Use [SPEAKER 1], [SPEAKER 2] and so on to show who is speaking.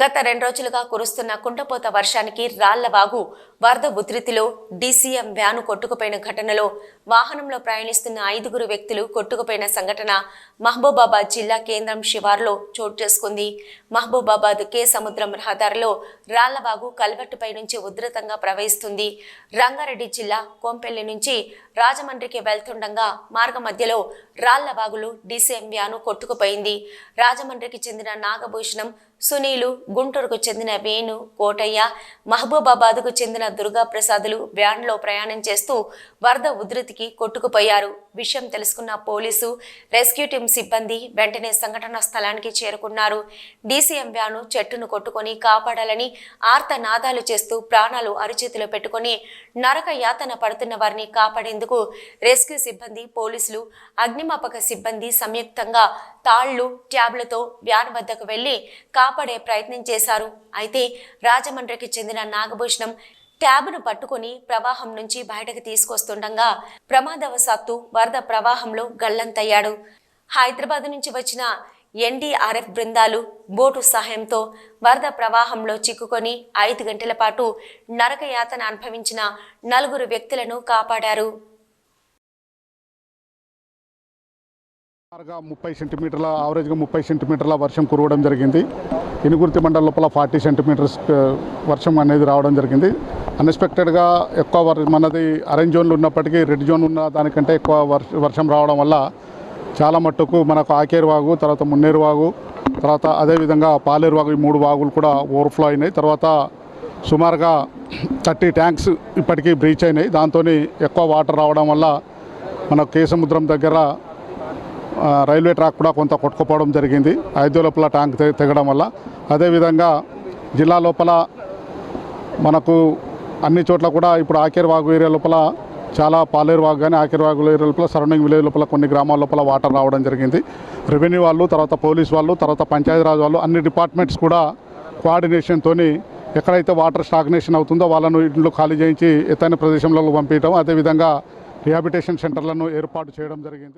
[SPEAKER 1] గత రెండు రోజులుగా కురుస్తున్న కుండపోత వర్షానికి రాళ్ళవాగు వరద ఉధృతిలో డీసీఎం వ్యాను కొట్టుకుపోయిన ఘటనలో వాహనంలో ప్రయాణిస్తున్న ఐదుగురు వ్యక్తులు కొట్టుకుపోయిన సంఘటన మహబూబాబాద్ జిల్లా కేంద్రం శివార్లో చోటు చేసుకుంది. మహబూబాబాద్ కే సముద్రం రహదారిలో రాళ్ళవాగు కల్వట్టుపై నుంచి ఉధృతంగా ప్రవహిస్తుంది. రంగారెడ్డి జిల్లా కోంపెల్లి నుంచి రాజమండ్రికి వెళ్తుండగా మార్గ మధ్యలో రాళ్ళవాగులు డీసీఎం వ్యాను కొట్టుకుపోయింది. రాజమండ్రికి చెందిన నాగభూషణం సునీలు గుంటూరుకు చెందిన వేణు కోటయ్య మహబూబాబాద్కు చెందిన దుర్గా ప్రసాదులు వ్యాన్లో ప్రయాణం చేస్తూ వరద ఉధృతికి కొట్టుకుపోయారు. విషయం తెలుసుకున్న పోలీసు రెస్క్యూ టీం సిబ్బంది వెంటనే సంఘటనా స్థలానికి చేరుకున్నారు. డీసీఎం వ్యాను చెట్టును కొట్టుకొని కాపాడాలని ఆర్తనాదాలు చేస్తూ ప్రాణాలు అరిచేతిలో పెట్టుకొని నరక యాతన పడుతున్న వారిని కాపాడేందుకు రెస్క్యూ సిబ్బంది పోలీసులు అగ్నిమాపక సిబ్బంది సంయుక్తంగా తాళ్ళు ట్యాబ్లతో వ్యాన్ వద్దకు వెళ్ళి కాపాడే ప్రయత్నం చేశారు. అయితే రాజమండ్రికి చెందిన నాగభూషణం ట్యాబ్ను పట్టుకుని ప్రవాహం నుంచి బయటకు తీసుకొస్తుండగా ప్రమాదవశాత్తు వరద ప్రవాహంలో గల్లంతయ్యాడు. హైదరాబాద్ నుంచి వచ్చిన ఎన్డీఆర్ఎఫ్ బృందాలు బోటు సహాయంతో వరద ప్రవాహంలో చిక్కుకొని ఐదు గంటల పాటు నరకయాతన అనుభవించిన నలుగురు వ్యక్తులను కాపాడారు.
[SPEAKER 2] సుమారుగా ముప్పై సెంటీమీటర్ల ఆవరేజ్గా ముప్పై సెంటీమీటర్ల వర్షం కురవడం జరిగింది. ఇనుగుర్తి మండల లోపల ఫార్టీ సెంటీమీటర్స్ వర్షం అనేది రావడం జరిగింది. అన్ఎక్స్పెక్టెడ్గా ఎక్కువ వర్ మనది ఆరెంజ్ జోన్లు ఉన్నప్పటికీ రెడ్ జోన్ ఉన్న దానికంటే ఎక్కువ వర్షం రావడం వల్ల చాలా మట్టుకు మనకు ఆకేరు వాగు తర్వాత మున్నేరు వాగు తర్వాత అదేవిధంగా పాలేరు వాగు ఈ మూడు వాగులు కూడా ఓవర్ఫ్లో అయినాయి. తర్వాత సుమారుగా థర్టీ ట్యాంక్స్ ఇప్పటికీ బ్రీచ్ అయినాయి. దాంతో ఎక్కువ వాటర్ రావడం వల్ల మన కేసముద్రం దగ్గర రైల్వే ట్రాక్ కూడా కొంత కొట్టుకుపోవడం జరిగింది. ఐదు లోపల ట్యాంక్ తెగడం వల్ల. అదేవిధంగా జిల్లా లోపల మనకు అన్ని చోట్ల కూడా ఇప్పుడు ఆకేరు వాగు ఏరియా లోపల చాలా పాలేరు వాగు కానీ ఆకేరు వాగు ఏరియా లోపల సరౌండింగ్ విలేజ్ లోపల కొన్ని గ్రామాల లోపల వాటర్ రావడం జరిగింది. రెవెన్యూ వాళ్ళు తర్వాత పోలీస్ వాళ్ళు తర్వాత పంచాయతీరాజ్ వాళ్ళు అన్ని డిపార్ట్మెంట్స్ కూడా కోఆర్డినేషన్తో ఎక్కడైతే వాటర్ స్టాగ్నేషన్ అవుతుందో వాళ్ళను ఇంట్లో ఖాళీ చేయించి ఎత్తైన ప్రదేశంలో పంపించడం అదేవిధంగా రిహాబిటేషన్ సెంటర్లను ఏర్పాటు చేయడం జరిగింది.